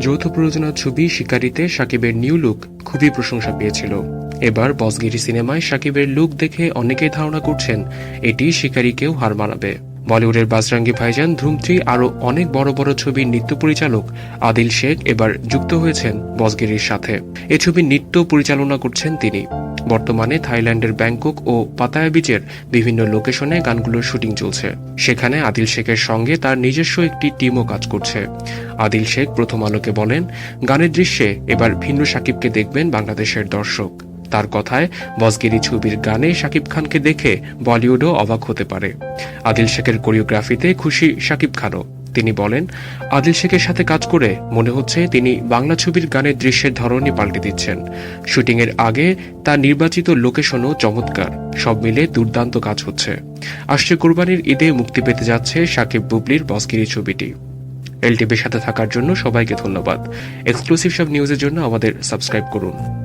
যৌথ প্রযোজনা ছবি শিকারিতে সাকিবের নিউ লুক খুবই প্রশংসা পেয়েছিল। এবার বসগিরি সিনেমায় সাকিবের লুক দেখে অনেকেই ধারণা করছেন, এটি শিকারিকেও হার মানাবে। বলিউডের বাজরাঙ্গি ভাইজান ধুম থ্রি আরও অনেক বড় বড় ছবির নৃত্য পরিচালক আদিল শেখ এবার যুক্ত হয়েছেন বসগিরির সাথে। এ ছবির নৃত্য পরিচালনা করছেন তিনি। বর্তমানে থাইল্যান্ডের ব্যাংকক ও পাতায়া বিচের বিভিন্ন লোকেশনে গানগুলোর শুটিং চলছে। সেখানে আদিল শেখের সঙ্গে তার নিজস্ব একটি টিমও কাজ করছে। আদিল শেখ প্রথম আলোকে বলেন, গানের দৃশ্যে এবার ভিন্ন সাকিবকে দেখবেন বাংলাদেশের দর্শক। তার কথায় বসগিরি ছবির গানে শাকিব খানকে দেখে বলিউডও অবাক হতে পারে। আদিল শেখের কোরিওগ্রাফিতে খুশি শাকিব খানও। তিনি বলেন, আদিল শেখের সাথে কাজ করে মনে হচ্ছে তিনি বাংলা ছবির গানের দৃশ্যের ধরনই পাল্টে দিচ্ছেন। শুটিংয়ের আগে তার নির্বাচিত লোকেশনও চমৎকার, সব মিলে দুর্দান্ত কাজ হচ্ছে। আসছে কোরবানির ঈদে মুক্তি পেতে যাচ্ছে শাকিব বুবলির বসগিরি ছবিটি। এলটিভির সাথে থাকার জন্য সবাইকে ধন্যবাদ। এক্সক্লুসিভ সব নিউজের জন্য আমাদের সাবস্ক্রাইব করুন।